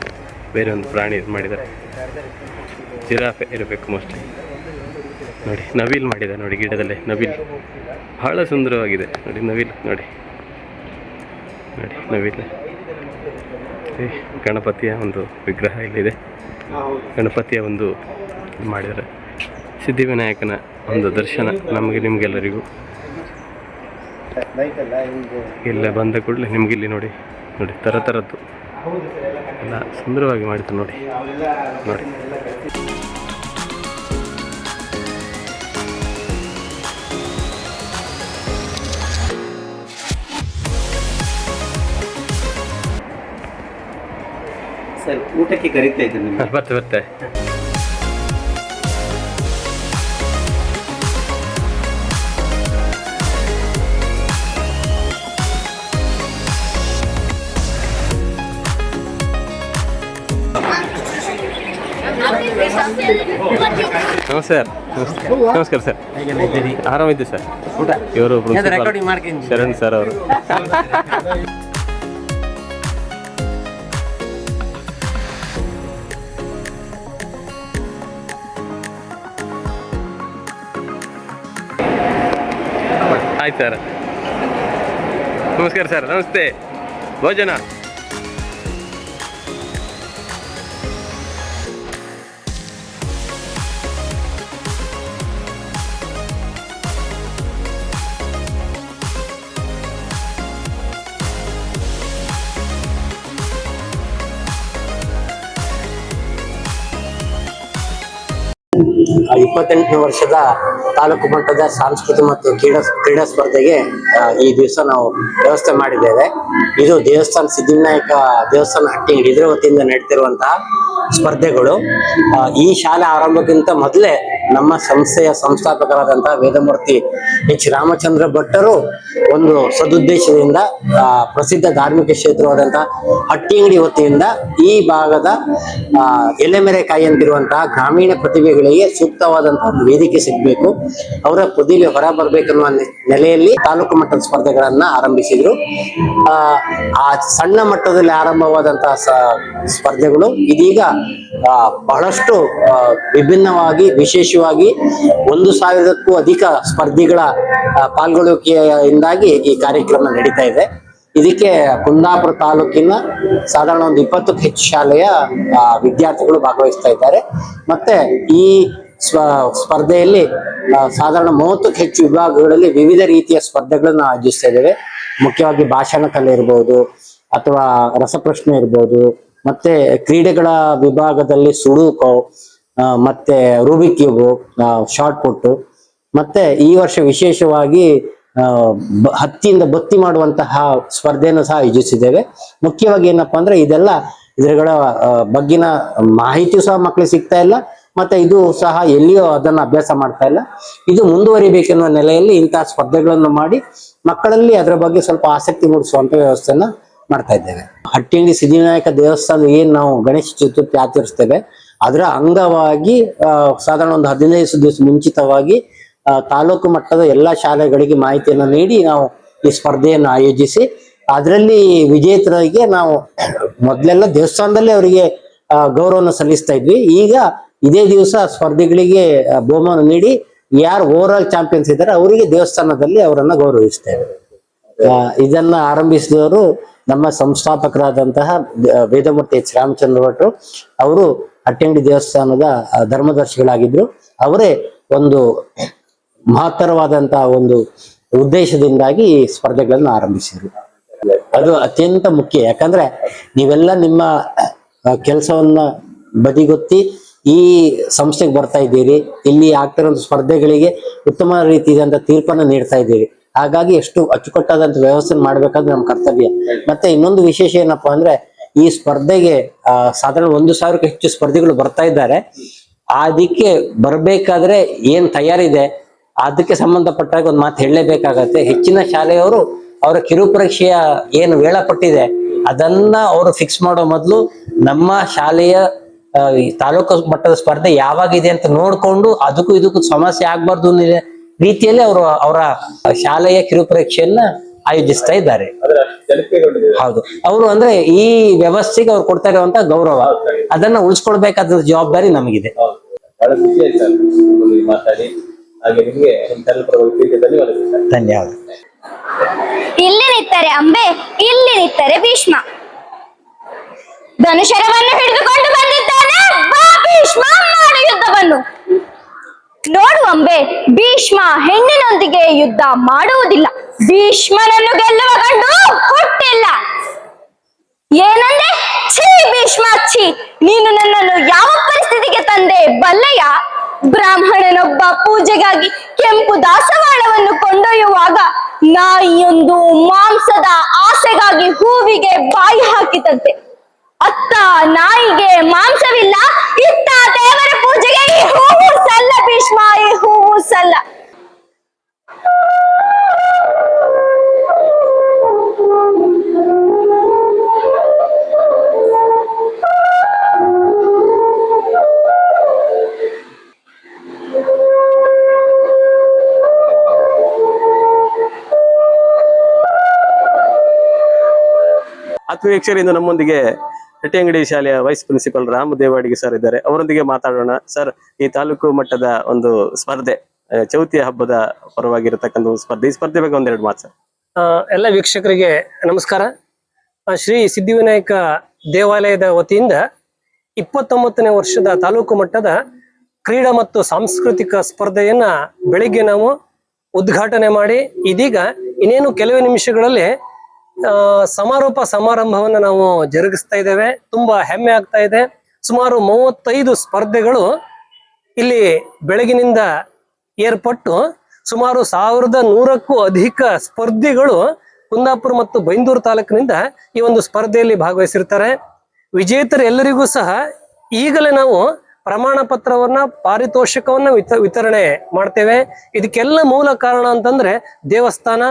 ಬೇರೆ ಒಂದು ಪ್ರಾಣಿ ಮಾಡಿದ್ದಾರೆ. ಜಿರಾಫೆ ಇರಬೇಕು ಮೋಸ್ಟ್ಲಿ ನೋಡಿ, ನವಿಲ್ ಮಾಡಿದೆ ನೋಡಿ ಗಿಡದಲ್ಲಿ, ನವಿಲ್. ಬಹಳ ಸುಂದರವಾಗಿದೆ. ನೋಡಿ, ನವಿಲ್, ನೋಡಿ. ನೋಡಿ, ನವಿಲ್. ಗಣಪತಿಯ ಒಂದು ವಿಗ್ರಹ ಇಲ್ಲಿದೆ. ಗಣಪತಿಯ ಒಂದು ಮಾಡಿದರೆ ಸಿದ್ಧಿವಿನಾಯಕನ ಒಂದು ದರ್ಶನ ನಮಗೆ ನಿಮಗೆಲ್ಲರಿಗೂ. ಇಲ್ಲ ಬಂದ ಕೂಡಲೇ ನಿಮ್ಗೆ ಇಲ್ಲಿ ನೋಡಿ ನೋಡಿ ಥರ ಥರದ್ದು ಎಲ್ಲ ಸುಂದರವಾಗಿ ಮಾಡಿತು ನೋಡಿ. ನೋಡಿ. ಸರ್ ಊಟಕ್ಕೆ ಕರೀತಾ ಇದ್ದೀನಿ ನಿಮ್ಗೆ. ಬರ್ತೆ ಬರ್ತೆ ನಮಸ್ಕಾರ ನಮಸ್ಕಾರ ಸರ್. ಆರಾಮಿದ್ದೆ ಸರ್. ಊಟ. ಇವರು ಶರಣ್ ಸರ್ ಅವರು. ಆಯ್ತು ಸರ್. ನಮಸ್ಕಾರ ಸರ್ ನಮಸ್ತೆ. ಭೋಜನ. ಇಪ್ಪತ್ತೆಂಟನೇ ವರ್ಷದ ತಾಲೂಕು ಮಟ್ಟದ ಸಾಂಸ್ಕೃತಿಕ ಮತ್ತು ಕ್ರೀಡಾ ಕ್ರೀಡಾ ಸ್ಪರ್ಧೆಗೆ ಈ ದಿವಸ ನಾವು ವ್ಯವಸ್ಥೆ ಮಾಡಿದ್ದೇವೆ. ಇದು ದೇವಸ್ಥಾನ ಸಿದ್ಧಿವಿನಾಯಕ ದೇವಸ್ಥಾನ ಹಟ್ಟಿ ಇದ್ರ ವತಿಯಿಂದ ನಡೀತಿರುವಂತಹ ಸ್ಪರ್ಧೆಗಳು. ಈ ಶಾಲೆ ಆರಂಭಕ್ಕಿಂತ ಮೊದಲೇ ನಮ್ಮ ಸಂಸ್ಥೆಯ ಸಂಸ್ಥಾಪಕರಾದಂತಹ ವೇದಮೂರ್ತಿ ಎಚ್. ರಾಮಚಂದ್ರ ಭಟ್ಟರು ಒಂದು ಸದುದ್ದೇಶದಿಂದ ಪ್ರಸಿದ್ಧ ಧಾರ್ಮಿಕ ಕ್ಷೇತ್ರವಾದಂತಹ ಹಟ್ಟಿಂಗಡಿ ವತಿಯಿಂದ ಈ ಭಾಗದ ಎಲೆಮೆರೆಕಾಯಿ ಅಂತಿರುವಂತಹ ಗ್ರಾಮೀಣ ಪ್ರತಿಭೆಗಳಿಗೆ ಸೂಕ್ತವಾದಂತಹ ವೇದಿಕೆ ಸಿಗಬೇಕು. ಅವರ ಪ್ರತಿಭೆ ಹೊರ ಬರಬೇಕನ್ನುವ ನೆಲೆಯಲ್ಲಿ ತಾಲೂಕು ಮಟ್ಟದ ಸ್ಪರ್ಧೆಗಳನ್ನ ಆರಂಭಿಸಿದ್ರು. ಆ, ಸಣ್ಣ ಮಟ್ಟದಲ್ಲಿ ಆರಂಭವಾದಂತಹ ಸ್ಪರ್ಧೆಗಳು ಇದೀಗ ಬಹಳಷ್ಟು ವಿಭಿನ್ನವಾಗಿ, ವಿಶೇಷವಾಗಿ ಒಂದು ಸಾವಿರಕ್ಕೂ ಅಧಿಕ ಸ್ಪರ್ಧಿಗಳ ಪಾಲ್ಗೊಳ್ಳುವಿಕೆಯಿಂದಾಗಿ ಈ ಕಾರ್ಯಕ್ರಮ ನಡೀತಾ ಇದೆ. ಇದಕ್ಕೆ ಕುಂದಾಪುರ ತಾಲೂಕಿನ ಸಾಧಾರಣ ಒಂದು ಇಪ್ಪತ್ತಕ್ಕೂ ಹೆಚ್ಚು ಶಾಲೆಯ ವಿದ್ಯಾರ್ಥಿಗಳು ಭಾಗವಹಿಸ್ತಾ ಇದ್ದಾರೆ. ಮತ್ತೆ ಈ ಸ್ವ, ಸ್ಪರ್ಧೆಯಲ್ಲಿ ಸಾಧಾರಣ ಮೂವತ್ತಕ್ಕೂ ಹೆಚ್ಚು ವಿಭಾಗಗಳಲ್ಲಿ ವಿವಿಧ ರೀತಿಯ ಸ್ಪರ್ಧೆಗಳನ್ನು ಆಯೋಜಿಸ್ತಾ ಇದ್ದೇವೆ. ಮುಖ್ಯವಾಗಿ ಭಾಷಣ ಕಲೆ ಇರ್ಬೋದು, ಅಥವಾ ರಸಪ್ರಶ್ನೆ ಇರ್ಬೋದು ಮತ್ತೆ ಕ್ರೀಡೆಗಳ ವಿಭಾಗದಲ್ಲಿ ಸುಡುಕು ಮತ್ತೆ ರೂಬಿಕ್ ಕ್ಯೂಬ್ ಶಾರ್ಟ್ ಪುಟ್ ಮತ್ತೆ ಈ ವರ್ಷ ವಿಶೇಷವಾಗಿ ಹತ್ತಿಯಿಂದ ಬತ್ತಿ ಮಾಡುವಂತಹ ಸ್ಪರ್ಧೆಯನ್ನು ಸಹ ಆಯೋಜಿಸಿದ್ದೇವೆ. ಮುಖ್ಯವಾಗಿ ಏನಪ್ಪಾ ಅಂದ್ರೆ ಇದೆಲ್ಲ ಇದರಗಳ ಬಗ್ಗಿನ ಮಾಹಿತಿ ಸಹ ಮಕ್ಕಳಿಗೆ ಸಿಗ್ತಾ ಇಲ್ಲ. ಮತ್ತೆ ಇದು ಸಹ ಎಲ್ಲಿಯೂ ಅದನ್ನ ಅಭ್ಯಾಸ ಮಾಡ್ತಾ ಇಲ್ಲ. ಇದು ಮುಂದುವರಿಬೇಕೆನ್ನುವ ನೆಲೆಯಲ್ಲಿ ಇಂತಹ ಸ್ಪರ್ಧೆಗಳನ್ನು ಮಾಡಿ ಮಕ್ಕಳಲ್ಲಿ ಅದರ ಬಗ್ಗೆ ಸ್ವಲ್ಪ ಆಸಕ್ತಿ ಮೂಡಿಸುವಂತ ವ್ಯವಸ್ಥೆಯನ್ನ ಮಾಡ್ತಾ ಇದ್ದೇವೆ. ಹಟ್ಟಿಂಡಿ ಸಿದ್ಧಿವಿನಾಯಕ ದೇವಸ್ಥಾನ ಏನ್ ನಾವು ಗಣೇಶ ಚತುರ್ಥಿ ಆಚರಿಸ್ತೇವೆ, ಅದರ ಅಂಗವಾಗಿ ಸಾಧಾರಣ ಒಂದು ಹದಿನೈದು ದಿವಸ ಮುಂಚಿತವಾಗಿ ತಾಲೂಕು ಮಟ್ಟದ ಎಲ್ಲಾ ಶಾಲೆಗಳಿಗೆ ಮಾಹಿತಿಯನ್ನು ನೀಡಿ ನಾವು ಈ ಸ್ಪರ್ಧೆಯನ್ನು ಆಯೋಜಿಸಿ, ಅದರಲ್ಲಿ ವಿಜೇತರಿಗೆ ನಾವು ಮೊದಲೆಲ್ಲ ದೇವಸ್ಥಾನದಲ್ಲೇ ಅವರಿಗೆ ಗೌರವವನ್ನು ಸಲ್ಲಿಸ್ತಾ ಇದ್ವಿ. ಈಗ ಇದೇ ದಿವಸ ಸ್ಪರ್ಧೆಗಳಿಗೆ ಬಹುಮಾನ ನೀಡಿ ಯಾರು ಓವರ್ ಆಲ್ ಚಾಂಪಿಯನ್ಸ್ ಇದ್ದಾರೆ ಅವರಿಗೆ ದೇವಸ್ಥಾನದಲ್ಲಿ ಅವರನ್ನ ಗೌರವಿಸ್ತೇವೆ. ಇದನ್ನ ಆರಂಭಿಸಿದವರು ನಮ್ಮ ಸಂಸ್ಥಾಪಕರಾದಂತಹ ವೇದಮೂರ್ತಿ ಎಚ್. ರಾಮಚಂದ್ರ ಭಟ್ರು ಅವರು ಅಟ್ಟೆಂಡಿ ದೇವಸ್ಥಾನದ ಧರ್ಮದರ್ಶಿಗಳಾಗಿದ್ರು. ಅವರೇ ಒಂದು ಮಹತ್ತರವಾದಂತಹ ಒಂದು ಉದ್ದೇಶದಿಂದಾಗಿ ಈ ಸ್ಪರ್ಧೆಗಳನ್ನು ಆರಂಭಿಸಿದ್ರು. ಅದು ಅತ್ಯಂತ ಮುಖ್ಯ. ಯಾಕಂದ್ರೆ ನೀವೆಲ್ಲ ನಿಮ್ಮ ಕೆಲಸವನ್ನ ಬದಿಗೊತ್ತಿ ಈ ಸಂಸ್ಥೆಗೆ ಬರ್ತಾ ಇದ್ದೀರಿ. ಇಲ್ಲಿ ಆಗ್ತಿರೋ ಸ್ಪರ್ಧೆಗಳಿಗೆ ಉತ್ತಮ ರೀತಿಯಾದಂತ ತೀರ್ಪನ್ನು ನೀಡ್ತಾ ಇದ್ದೀರಿ. ಹಾಗಾಗಿ ಎಷ್ಟು ಅಚ್ಚುಕಟ್ಟಾದಂತ ವ್ಯವಸ್ಥೆ ಮಾಡ್ಬೇಕಾದ್ರೆ ನಮ್ಮ ಕರ್ತವ್ಯ. ಮತ್ತೆ ಇನ್ನೊಂದು ವಿಶೇಷ ಏನಪ್ಪಾ ಅಂದ್ರೆ ಈ ಸ್ಪರ್ಧೆಗೆ ಆ, ಸಾಧಾರಣ ಒಂದು ಸಾವಿರಕ್ಕೂ ಹೆಚ್ಚು ಸ್ಪರ್ಧಿಗಳು ಬರ್ತಾ ಇದ್ದಾರೆ. ಅದಕ್ಕೆ ಬರ್ಬೇಕಾದ್ರೆ ಏನ್ ತಯಾರಿದೆ ಅದಕ್ಕೆ ಸಂಬಂಧಪಟ್ಟಾಗ ಒಂದು ಮಾತು ಹೇಳಲೇಬೇಕಾಗತ್ತೆ. ಹೆಚ್ಚಿನ ಶಾಲೆಯವರು ಅವರ ಕಿರುಪರೀಕ್ಷೆಯ ಏನು ವೇಳಾಪಟ್ಟಿದೆ ಅದನ್ನ ಅವರು ಫಿಕ್ಸ್ ಮಾಡೋ ಮೊದಲು ನಮ್ಮ ಶಾಲೆಯ ತಾಲೂಕು ಮಟ್ಟದ ಸ್ಪರ್ಧೆ ಯಾವಾಗಿದೆ ಅಂತ ನೋಡ್ಕೊಂಡು ಅದಕ್ಕೂ ಇದಕ್ಕೂ ಸಮಸ್ಯೆ ಆಗ್ಬಾರ್ದು ರೀತಿಯಲ್ಲಿ ಅವರು ಅವರ ಶಾಲೆಯ ಕಿರುಪರೀಕ್ಷೆಯನ್ನ ಆಯೋಜಿಸ್ತಾ ಇದ್ದಾರೆ. ಹೌದು. ಅವರು ಅಂದ್ರೆ ಈ ವ್ಯವಸ್ಥೆಗೆ ಅವ್ರು ಕೊಡ್ತಾ ಇರುವಂತ ಗೌರವ. ಅದನ್ನ ಉಳಿಸ್ಕೊಳ್ಬೇಕಾದ ಜವಾಬ್ದಾರಿ ನಮಗಿದೆ. ಧನ್ಯವಾದ. ಇಲ್ಲಿ ನಿತ್ತರೆ ಅಂಬೆ ಇಲ್ಲಿ ನಿತ್ತರೆ ಭೀಷ್ಮ. ಧನುಷರವನ್ನು ಹಿಡಿದುಕೊಂಡು ಬಂದಿದ್ದಾನೆ. ಬಾ ಭೀಷ್ಮ ಮಾಡು ಯುದ್ಧವನ್ನು. ನೋಡು ಅಂಬೆ, ಭೀಷ್ಮ ಹೆಣ್ಣಿನೊಂದಿಗೆ ಯುದ್ಧ ಮಾಡುವುದಿಲ್ಲ. ಭೀಷ್ಮನನ್ನು ಗೆಲ್ಲುವ ಗಂಡು ಹುಟ್ಟಿಲ್ಲ ಏನಂದೆ? ಛೀ ಭೀಷ್ಮ, ಛೀ. ನೀನು ನನ್ನನ್ನು ಯಾವ ಪರಿಸ್ಥಿತಿಗೆ ತಂದೆ ಬಲ್ಲಯ್ಯ ಬ್ರಾಹ್ಮಣನೊಬ್ಬ ಪೂಜೆಗಾಗಿ ಕೆಂಪು ದಾಸವಾಳವನ್ನು ಕೊಂಡೊಯ್ಯುವಾಗ ನಾಯಿಯೊಂದು ಮಾಂಸದ ಆಸೆಗಾಗಿ ಹೂವಿಗೆ ಬಾಯಿ ಹಾಕಿತಂತೆ ಅತ್ತ ನಾಯಿಗೆ ಮಾಂಸವಿಲ್ಲ, ಇತ್ತ ದೇವರ ಪೂಜೆಗೆ ಈ ಹೂವು ಸಲ್ಲ ಭೀಷ್ಮ, ಈ ಹೂವು ಸಲ್ಲ. ಆತ್ಮೀಯ ವೀಕ್ಷಕರಿಂದ ನಮ್ಮೊಂದಿಗೆ ಅಂಗಡಿ ಶಾಲೆಯ vice principal Rama Devadiga sir ಇದ್ದಾರೆ. ಅವರೊಂದಿಗೆ ಮಾತಾಡೋಣ. ಸರ್ ಈ ತಾಲೂಕು ಮಟ್ಟದ ಒಂದು ಸ್ಪರ್ಧೆ ಚೌತಿಯ ಹಬ್ಬದ ಪರವಾಗಿರತಕ್ಕಂಥ ಒಂದು ಸ್ಪರ್ಧೆ. ಈ ಸ್ಪರ್ಧೆ ಬಗ್ಗೆ ಒಂದೆರಡು ಮಾತು ಸರ್ ಎಲ್ಲ ವೀಕ್ಷಕರಿಗೆ ನಮಸ್ಕಾರ. ಶ್ರೀ ಸಿದ್ಧಿವಿನಾಯಕ ದೇವಾಲಯದ ವತಿಯಿಂದ ಇಪ್ಪತ್ತೊಂಬತ್ತನೇ ವರ್ಷದ ತಾಲೂಕು ಮಟ್ಟದ ಕ್ರೀಡಾ ಮತ್ತು ಸಾಂಸ್ಕೃತಿಕ ಸ್ಪರ್ಧೆಯನ್ನ ಬೆಳಿಗ್ಗೆ ನಾವು ಉದ್ಘಾಟನೆ ಮಾಡಿ, ಇದೀಗ ಇನ್ನೇನು ಕೆಲವೇ ನಿಮಿಷಗಳಲ್ಲಿ ಸಮಾರೋಪ ಸಮಾರಂಭವನ್ನು ನಾವು ಜರುಗಿಸ್ತಾ ಇದ್ದೇವೆ. ತುಂಬಾ ಹೆಮ್ಮೆ ಆಗ್ತಾ ಇದೆ. ಸುಮಾರು ಮೂವತ್ತೈದು ಸ್ಪರ್ಧೆಗಳು ಇಲ್ಲಿ ಬೆಳಗಿನಿಂದ ಏರ್ಪಟ್ಟು ಸುಮಾರು ಸಾವಿರದ ನೂರಕ್ಕೂ ಅಧಿಕ ಸ್ಪರ್ಧಿಗಳು ಕುಂದಾಪುರ ಮತ್ತು ಬೈಂದೂರು ತಾಲೂಕಿನಿಂದ ಈ ಒಂದು ಸ್ಪರ್ಧೆಯಲ್ಲಿ ಭಾಗವಹಿಸಿರ್ತಾರೆ. ವಿಜೇತರೆಲ್ಲರಿಗೂ ಸಹ ಈಗಲೇ ನಾವು ಪ್ರಮಾಣ ಪತ್ರವನ್ನ, ಪಾರಿತೋಷಕವನ್ನ ವಿತ, ವಿತರಣೆ ಮಾಡ್ತೇವೆ. ಇದಕ್ಕೆಲ್ಲ ಮೂಲ ಕಾರಣ ಅಂತಂದ್ರೆ ದೇವಸ್ಥಾನ.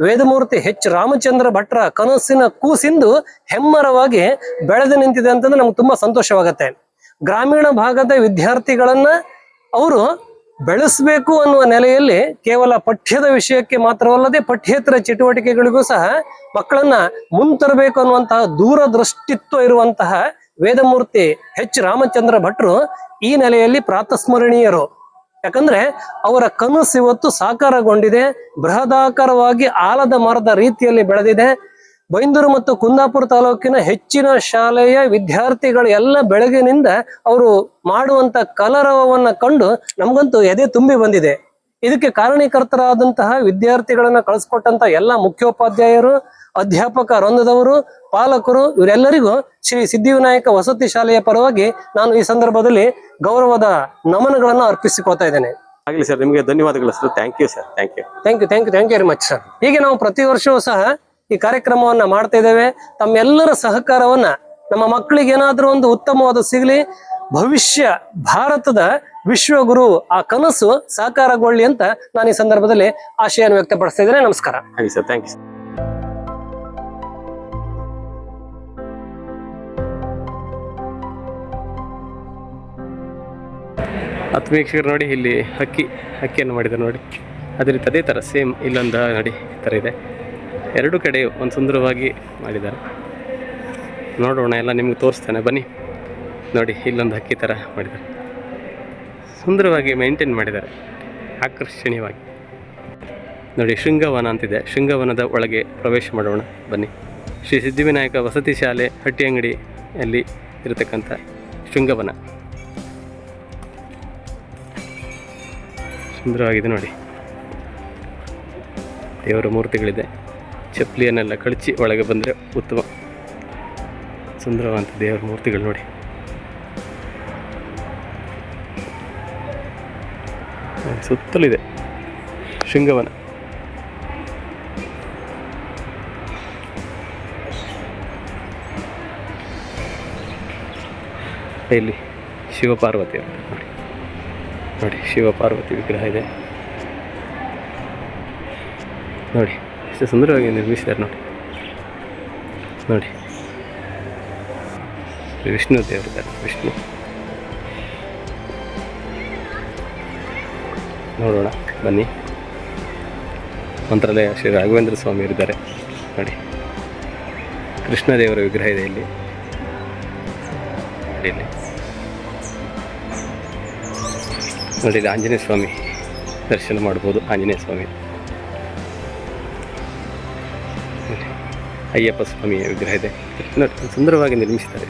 ವೇದಮೂರ್ತಿ ಹೆಚ್ ರಾಮಚಂದ್ರ ಭಟ್ರ ಕನಸಿನ ಕೂಸಿಂದು ಹೆಮ್ಮರವಾಗಿ ಬೆಳೆದು ನಿಂತಿದೆ ಅಂತಂದ್ರೆ ನಮ್ಗೆ ತುಂಬಾ ಸಂತೋಷವಾಗತ್ತೆ. ಗ್ರಾಮೀಣ ಭಾಗದ ವಿದ್ಯಾರ್ಥಿಗಳನ್ನ ಅವರು ಬೆಳೆಸಬೇಕು ಅನ್ನುವ ನೆಲೆಯಲ್ಲಿ ಕೇವಲ ಪಠ್ಯದ ವಿಷಯಕ್ಕೆ ಮಾತ್ರವಲ್ಲದೆ ಪಠ್ಯೇತರ ಚಟುವಟಿಕೆಗಳಿಗೂ ಸಹ ಮಕ್ಕಳನ್ನ ಮುಂತರಬೇಕು ಅನ್ನುವಂತಹ ದೂರದೃಷ್ಟಿತ್ವ ಇರುವಂತಹ ವೇದಮೂರ್ತಿ ಹೆಚ್ ರಾಮಚಂದ್ರ ಭಟ್ರು ಈ ನೆಲೆಯಲ್ಲಿ ಪ್ರಾತಸ್ಮರಣೀಯರು. ಯಾಕಂದ್ರೆ ಅವರ ಕನಸು ಇವತ್ತು ಸಾಕಾರಗೊಂಡಿದೆ, ಬೃಹದಾಕಾರವಾಗಿ ಆಲದ ಮರದ ರೀತಿಯಲ್ಲಿ ಬೆಳೆದಿದೆ. ಬೈಂದೂರು ಮತ್ತು ಕುಂದಾಪುರ ತಾಲೂಕಿನ ಹೆಚ್ಚಿನ ಶಾಲೆಯ ವಿದ್ಯಾರ್ಥಿಗಳು ಎಲ್ಲ ಬೆಳಗಿನಿಂದ ಅವರು ಮಾಡುವಂತ ಕಲರವವನ್ನ ಕಂಡು ನಮಗಂತೂ ಎದೆ ತುಂಬಿ ಬಂದಿದೆ. ಇದಕ್ಕೆ ಕಾರಣೀಕರ್ತರಾದಂತಹ ವಿದ್ಯಾರ್ಥಿಗಳನ್ನ ಕಳಿಸ್ಕೊಟ್ಟಂತ ಎಲ್ಲ ಮುಖ್ಯೋಪಾಧ್ಯಾಯರು ಅಧ್ಯಾಪಕ ರಂಧದವರು ಪಾಲಕರು ಇವರೆಲ್ಲರಿಗೂ ಶ್ರೀ ಸಿದ್ಧಿವಿನಾಯಕ ವಸತಿ ಶಾಲೆಯ ಪರವಾಗಿ ನಾನು ಈ ಸಂದರ್ಭದಲ್ಲಿ ಗೌರವದ ನಮನಗಳನ್ನು ಅರ್ಪಿಸಿಕೊಳ್ತಾ ಇದ್ದೇನೆ. ಆಗಲಿ ಸರ್ ನಿಮಗೆ ಧನ್ಯವಾದಗಳು sir. Thank you sir thank you thank you thank you thank you very much sir ಹೀಗೆ ನಾವು ಪ್ರತಿ ವರ್ಷವೂ ಸಹ ಈ ಕಾರ್ಯಕ್ರಮವನ್ನ ಮಾಡ್ತಾ ಇದ್ದೇವೆ. ತಮ್ಮೆಲ್ಲರ ಸಹಕಾರವನ್ನ ನಮ್ಮ ಮಕ್ಕಳಿಗೆ ಏನಾದರೂ ಒಂದು ಉತ್ತಮವಾದ ಸಿಗಲಿ ಭವಿಷ್ಯ ಭಾರತದ ವಿಶ್ವಗುರು ಆ ಕನಸು ಸಾಕಾರಗೊಳ್ಳಿ ಅಂತ ನಾನು ಈ ಸಂದರ್ಭದಲ್ಲಿ ಆಶಯನ್ನು ವ್ಯಕ್ತಪಡಿಸ್ತಾ ಇದ್ದೇನೆ. ನಮಸ್ಕಾರ. ಸರ್ ಥ್ಯಾಂಕ್ ಯು ಸರ್ ಹತ್ತು ವೀಕ್ಷಕರು ನೋಡಿ, ಇಲ್ಲಿ ಹಕ್ಕಿ, ಹಕ್ಕಿಯನ್ನು ಮಾಡಿದ್ದಾರೆ ನೋಡಿ. ಅದೇ ರೀತಿ ಅದೇ ಥರ ಸೇಮ್ ಇಲ್ಲೊಂದು ನೋಡಿ ಥರ ಇದೆ. ಎರಡು ಕಡೆ ಒಂದು ಸುಂದರವಾಗಿ ಮಾಡಿದ್ದಾರೆ. ನೋಡೋಣ, ಎಲ್ಲ ನಿಮ್ಗೆ ತೋರಿಸ್ತೇನೆ. ಬನ್ನಿ. ನೋಡಿ, ಇಲ್ಲೊಂದು ಹಕ್ಕಿ ಥರ ಮಾಡಿದ್ದಾರೆ. ಸುಂದರವಾಗಿ ಮೇಂಟೈನ್ ಮಾಡಿದ್ದಾರೆ. ಆಕರ್ಷಣೀಯವಾಗಿ. ನೋಡಿ, ಶೃಂಗವನ ಅಂತಿದೆ. ಶೃಂಗವನದ ಒಳಗೆ ಪ್ರವೇಶ ಮಾಡೋಣ. ಬನ್ನಿ. ಶ್ರೀ ಸಿದ್ಧಿವಿನಾಯಕ ವಸತಿ ಶಾಲೆ ಹಟ್ಟಿ ಅಂಗಡಿಯಲ್ಲಿ ಇರತಕ್ಕಂಥ ಶೃಂಗವನ. ಸುಂದರವಾಗಿದೆ ನೋಡಿ. ದೇವರ ಮೂರ್ತಿಗಳಿದೆ. ಚಪ್ಪಲಿಯನ್ನೆಲ್ಲ ಕಳಚಿ ಒಳಗೆ ಬಂದರೆ ಉತ್ತಮ, ಸುಂದರವಾದಂಥ ದೇವರ ಮೂರ್ತಿಗಳು ನೋಡಿ. ಸುತ್ತಲಿದೆ ಶೃಂಗವನ. ಇಲ್ಲಿ ಶಿವಪಾರ್ವತಿ ಅಂತ ನೋಡಿ. ನೋಡಿ, ಶಿವ ಪಾರ್ವತಿ ವಿಗ್ರಹ ಇದೆ. ನೋಡಿ, ಎಷ್ಟು ಸುಂದರವಾಗಿ ನಿರ್ಮಿಸಿದ್ದಾರೆ ನೋಡಿ. ನೋಡಿ. ವಿಷ್ಣು ದೇವರಿದ್ದಾರೆ ವಿಷ್ಣು. ನೋಡೋಣ, ಬನ್ನಿ. ಮಂತ್ರಾಲಯ ಶ್ರೀ ರಾಘವೇಂದ್ರ ಸ್ವಾಮಿ ಇರಿದ್ದಾರೆ ನೋಡಿ. ಕೃಷ್ಣ ದೇವರ ವಿಗ್ರಹ ಇದೆ ಇಲ್ಲಿ. ಇಲ್ಲಿ. ನೋಡಿ ಇಲ್ಲಿ ಆಂಜನೇಯ ಸ್ವಾಮಿ ದರ್ಶನ ಮಾಡ್ಬೋದು. ಆಂಜನೇಯ ಸ್ವಾಮಿ. ಅಯ್ಯಪ್ಪ ಸ್ವಾಮಿಯ ವಿಗ್ರಹ ಇದೆ. ನೋಡಿ ಸುಂದರವಾಗಿ ನಿರ್ಮಿಸಿದ್ದಾರೆ.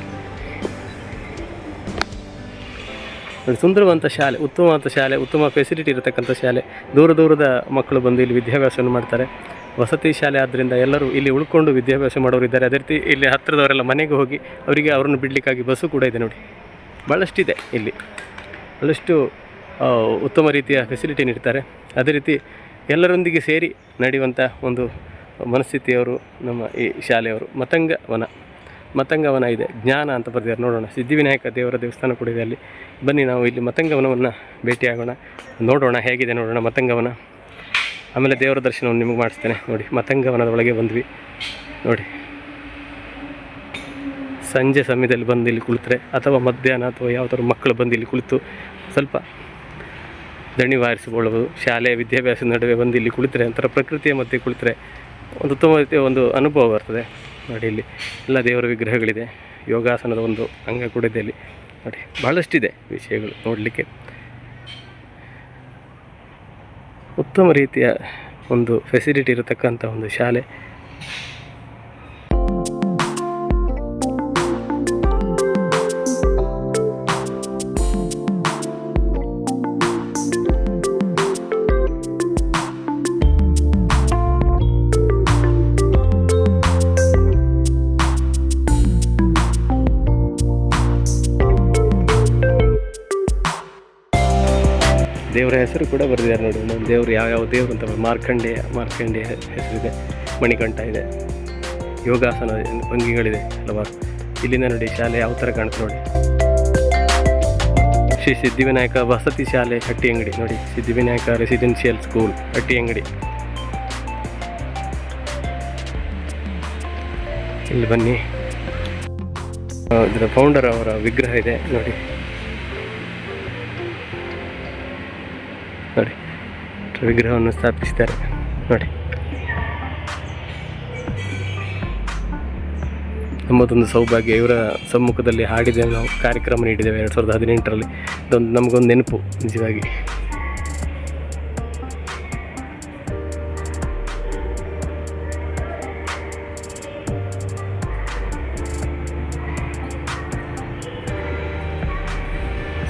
ನೋಡಿ ಸುಂದರವಂತ ಶಾಲೆ ಉತ್ತಮವಾದ ಶಾಲೆ, ಉತ್ತಮ ಫೆಸಿಲಿಟಿ ಇರತಕ್ಕಂಥ ಶಾಲೆ. ದೂರ ದೂರದ ಮಕ್ಕಳು ಬಂದು ಇಲ್ಲಿ ವಿದ್ಯಾಭ್ಯಾಸವನ್ನು ಮಾಡ್ತಾರೆ. ವಸತಿ ಶಾಲೆ ಆದ್ದರಿಂದ ಎಲ್ಲರೂ ಇಲ್ಲಿ ಉಳ್ಕೊಂಡು ವಿದ್ಯಾಭ್ಯಾಸ ಮಾಡೋರು ಇದ್ದಾರೆ ಅದೇ ರೀತಿ ಇಲ್ಲಿ ಹತ್ತಿರದವರೆಲ್ಲ ಮನೆಗೆ ಹೋಗಿ ಅವರಿಗೆ ಅವರನ್ನು ಬಿಡಲಿಕ್ಕಾಗಿ ಬಸ್ಸು ಕೂಡ ಇದೆ ನೋಡಿ. ಭಾಳಷ್ಟಿದೆ ಇಲ್ಲಿ. ಭಾಳಷ್ಟು ಉತ್ತಮ ರೀತಿಯ ಫೆಸಿಲಿಟಿ ನೀಡ್ತಾರೆ. ಅದೇ ರೀತಿ ಎಲ್ಲರೊಂದಿಗೆ ಸೇರಿ ನಡೆಯುವಂಥ ಒಂದು ಮನಸ್ಥಿತಿಯವರು ನಮ್ಮ ಈ ಶಾಲೆಯವರು. ಮತಂಗವನ ಮತಂಗವನ ಮತಂಗ ವನ ಇದೆ. ಜ್ಞಾನ ಅಂತ ಬರೆದಿದ್ದಾರೆ. ನೋಡೋಣ. ಸಿದ್ಧಿವಿನಾಯಕ ದೇವರ ದೇವಸ್ಥಾನ ಕೂಡ ಇದೆ ಅಲ್ಲಿ. ಬನ್ನಿ ನಾವು ಇಲ್ಲಿ ಮತಂಗವನವನ್ನು ಭೇಟಿಯಾಗೋಣ. ನೋಡೋಣ ಹೇಗಿದೆ ನೋಡೋಣ ಮತಂಗವನ. ಆಮೇಲೆ ದೇವರ ದರ್ಶನವನ್ನು ನಿಮಗೆ ಮಾಡಿಸ್ತೇನೆ. ನೋಡಿ, ಮತಂಗವನದ ಒಳಗೆ ಬಂದ್ವಿ. ನೋಡಿ. ಸಂಜೆ ಸಮಯದಲ್ಲಿ ಬಂದು ಇಲ್ಲಿ ಕುಳಿತರೆ, ಅಥವಾ ಮಧ್ಯಾಹ್ನ ಅಥವಾ ಯಾವ್ದಾದ್ರು ಮಕ್ಕಳು ಬಂದು ಇಲ್ಲಿ ಕುಳಿತು ಸ್ವಲ್ಪ ದಣಿವಾರಿಸಿಕೊಳ್ಳಬಹುದು. ಶಾಲೆಯ ವಿದ್ಯಾಭ್ಯಾಸದ ನಡುವೆ ಬಂದು ಇಲ್ಲಿ ಕುಳಿತರೆ, ಒಂಥರ ಪ್ರಕೃತಿಯ ಮಧ್ಯೆ ಕುಳಿತರೆ, ಒಂದು ಉತ್ತಮ ರೀತಿಯ ಒಂದು ಅನುಭವ ಬರ್ತದೆ ನೋಡಿ ಇಲ್ಲಿ. ಎಲ್ಲ ದೇವರ ವಿಗ್ರಹಗಳಿದೆ, ಯೋಗಾಸನದ ಒಂದು ಅಂಗ ಕೂಡ ಇದೆ ಇಲ್ಲಿ. ನೋಡಿ ಭಾಳಷ್ಟಿದೆ ವಿಷಯಗಳು ನೋಡಲಿಕ್ಕೆ. ಉತ್ತಮ ರೀತಿಯ ಒಂದು ಫೆಸಿಲಿಟಿ ಇರತಕ್ಕಂಥ ಒಂದು ಶಾಲೆ. ದೇವರ ಹೆಸರು ಕೂಡ ಬರೆದಿದ್ದಾರೆ ನೋಡಿ ನಮ್ಮ ದೇವರು ಯಾವ್ಯಾವ ದೇವರು ಅಂತ ಮಾರ್ಕಂಡೆ ಮಾರ್ಕಂಡೆ ಹೆಸರಿದೆ, ಮಣಿಕಂಠ ಇದೆ. ಯೋಗಾಸನ ಭಂಗಿಗಳಿದೆ ಹಲವಾರು. ಇಲ್ಲಿನ ನೋಡಿ ಶಾಲೆ ಯಾವ ಥರ ಕಾಣುತ್ತೆ ನೋಡಿ. ಶ್ರೀ ಸಿದ್ಧಿವಿನಾಯಕ ವಸತಿ ಶಾಲೆ ಹಟ್ಟಿ ಅಂಗಡಿ. ನೋಡಿ, ಸಿದ್ಧಿವಿನಾಯಕ ರೆಸಿಡೆನ್ಷಿಯಲ್ ಸ್ಕೂಲ್ ಹಟ್ಟಿ ಅಂಗಡಿ. ಇಲ್ಲಿ ಬನ್ನಿ. ಇದರ ಫೌಂಡರ್ ಅವರ ವಿಗ್ರಹ ಇದೆ ನೋಡಿ. ನೋಡಿ. ವಿಗ್ರಹವನ್ನು ಸ್ಥಾಪಿಸಿದ್ದಾರೆ. ನೋಡಿ. ನಮ್ಮದೊಂದು ಸೌಭಾಗ್ಯ. ಇವರ ಸಮ್ಮುಖದಲ್ಲಿ ಹಾಡಿದೆ ನಾವು ಕಾರ್ಯಕ್ರಮ ನೀಡಿದ್ದೇವೆ ಎರಡು ಸಾವಿರದ ಹದಿನೆಂಟರಲ್ಲಿ. ಇದೊಂದು ನಮಗೊಂದು ನೆನಪು, ನಿಜವಾಗಿ.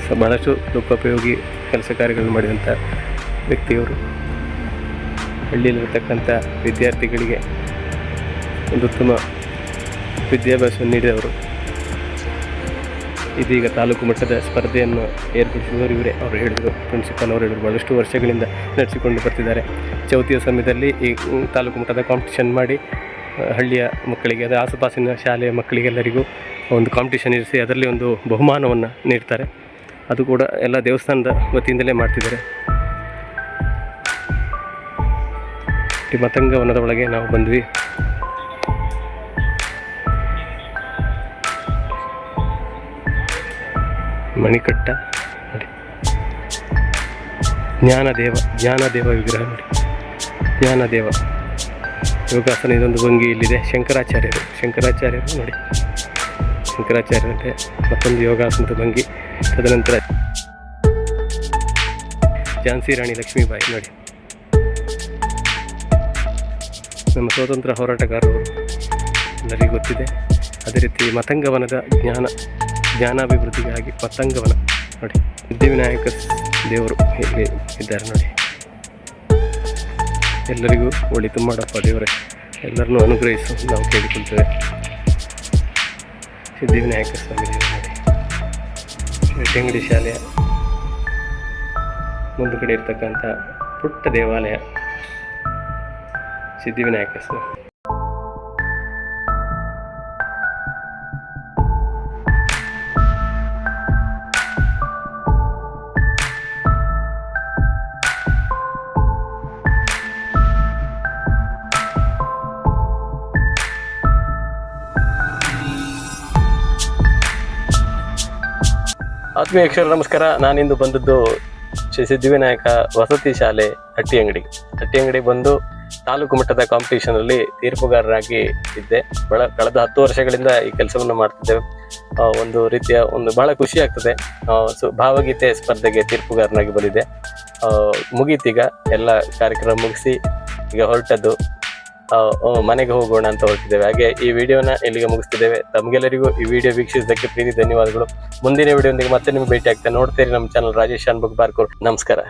ಸೊ ಬಹಳಷ್ಟು ಲೋಕೋಪಯೋಗಿ ಕೆಲಸ ಕಾರ್ಯಗಳನ್ನು ಮಾಡಿದಂಥ ವ್ಯಕ್ತಿಯವರು ಹಳ್ಳಿಯಲ್ಲಿರ್ತಕ್ಕಂಥ ವಿದ್ಯಾರ್ಥಿಗಳಿಗೆ ಒಂದು ಉತ್ತಮ ವಿದ್ಯಾಭ್ಯಾಸವನ್ನು ನೀಡಿದವರು. ಇದೀಗ ತಾಲೂಕು ಮಟ್ಟದ ಸ್ಪರ್ಧೆಯನ್ನು ಏರ್ಪಡಿಸಿದವರು ಇವರೇ. ಅವರು ಹೇಳಿದರು, ಪ್ರಿನ್ಸಿಪಾಲ್ ಅವರು ಹೇಳಿದರು ಭಾಳಷ್ಟು ವರ್ಷಗಳಿಂದ ನಡೆಸಿಕೊಂಡು ಬರ್ತಿದ್ದಾರೆ. ಚೌತಿಯ ಸಮಯದಲ್ಲಿ ಈ ತಾಲೂಕು ಮಟ್ಟದ ಕಾಂಪಿಟೇಷನ್ ಮಾಡಿ ಹಳ್ಳಿಯ ಮಕ್ಕಳಿಗೆ, ಅದರ ಆಸುಪಾಸಿನ ಶಾಲೆಯ ಮಕ್ಕಳಿಗೆಲ್ಲರಿಗೂ ಒಂದು ಕಾಂಪಿಟೇಷನ್ ಇರಿಸಿ ಅದರಲ್ಲಿ ಒಂದು ಬಹುಮಾನವನ್ನು ನೀಡ್ತಾರೆ. ಅದು ಕೂಡ ಎಲ್ಲ ದೇವಸ್ಥಾನದ ವತಿಯಿಂದಲೇ ಮಾಡ್ತಿದ್ದಾರೆ. ಈ ಮತಂಗವನದ ಒಳಗೆ ನಾವು ಬಂದ್ವಿ. ಮಣಿಕಟ್ಟ ನೋಡಿ. ಜ್ಞಾನದೇವ ಜ್ಞಾನದೇವ ವಿಗ್ರಹ ನೋಡಿ. ಜ್ಞಾನದೇವ. ಯೋಗಾಸನ ಇದೊಂದು ಭಂಗಿ ಇಲ್ಲಿದೆ. ಶಂಕರಾಚಾರ್ಯರು ಶಂಕರಾಚಾರ್ಯರು ನೋಡಿ. ಶಂಕರಾಚಾರ್ಯರಂತೆ ಮತ್ತೊಂದು ಯೋಗಾಸನದ ಭಂಗಿ. ತದನಂತರ ಝಾನ್ಸಿ ರಾಣಿ ಲಕ್ಷ್ಮೀಬಾಯಿ ನೋಡಿ. ನಮ್ಮ ಸ್ವಾತಂತ್ರ್ಯ ಹೋರಾಟಗಾರರು ಎಲ್ಲರಿಗೂ ಗೊತ್ತಿದೆ. ಅದೇ ರೀತಿ ಮತಂಗವನದ ಜ್ಞಾನ, ಜ್ಞಾನಾಭಿವೃದ್ಧಿಗಾಗಿ ಮತಂಗವನ ನೋಡಿ. ಸಿದ್ಧಿವಿನಾಯಕ ದೇವರು ಹೇಗೆ ಇದ್ದಾರೆ ನೋಡಿ. ಎಲ್ಲರಿಗೂ ಒಳಿತು ಮಾಡಪ್ಪ ದೇವರೇ. ಎಲ್ಲರನ್ನೂ ಅನುಗ್ರಹಿಸು, ನಾವು ಕೇಳಿಕೊಳ್ತೇವೆ. ಸಿದ್ಧಿವಿನಾಯಕ ಸ್ವಾಮಿ ದೇವರು. ಶಾಲೆ. ಶಾಲೆಯ ಮುಂದುಗಡೆ ಇರ್ತಕ್ಕಂಥ ಪುಟ್ಟ ದೇವಾಲಯ. ಸಿದ್ಧಿವಿನಾಯಕ ಸ್ವಾಮಿ ಆತ್ಮೀಯ ನಮಸ್ಕಾರ. ನಾನಿಂದು ಬಂದದ್ದು ಶ್ರೀ ಸಿದ್ಧಿವಿನಾಯಕ ವಸತಿ ಶಾಲೆ ಹಟ್ಟಿ ಅಂಗಡಿ ಹಟ್ಟಿ ಅಂಗಡಿ ಬಂದು ತಾಲೂಕು ಮಟ್ಟದ ಕಾಂಪಿಟೇಷನ್ ಅಲ್ಲಿ ತೀರ್ಪುಗಾರರಾಗಿ ಇದ್ದೆ. ಬಹಳ ಕಳೆದ ಹತ್ತು ವರ್ಷಗಳಿಂದ ಈ ಕೆಲಸವನ್ನು ಮಾಡ್ತಿದ್ದೇವೆ. ಒಂದು ರೀತಿಯ ಒಂದು ಬಹಳ ಖುಷಿ ಆಗ್ತದೆ. ಸೊ, ಭಾವಗೀತೆ ಸ್ಪರ್ಧೆಗೆ ತೀರ್ಪುಗಾರನಾಗಿ ಬಂದಿದೆ ಮುಗೀತೀಗ ಎಲ್ಲ ಕಾರ್ಯಕ್ರಮ ಮುಗಿಸಿ ಈಗ ಹೊರಟದ್ದು ಮನೆಗೆ ಹೋಗೋಣ ಅಂತ ಹೊರಟಿದ್ದೇವೆ. ಹಾಗೆ ಈ ವಿಡಿಯೋನ ಇಲ್ಲಿಗೆ ಮುಗಿಸ್ತಿದ್ದೇವೆ. ತಮಗೆಲ್ಲರಿಗೂ ಈ ವಿಡಿಯೋ ವೀಕ್ಷಿಸಿದ್ದಕ್ಕೆ ಪ್ರೀತಿ, ಧನ್ಯವಾದಗಳು. ಮುಂದಿನ ವಿಡಿಯೋದೊಂದಿಗೆ ಮತ್ತೆ ನಿಮ್ಗೆ ಭೇಟಿ ಆಗ್ತಾ ನೋಡ್ತೀರಿ ನಮ್ಮ ಚಾನಲ್ ರಾಜೇಶ್ ಅನ್ಬುಕ್ ಬಾರ್ಕೂರ್ ನಮಸ್ಕಾರ.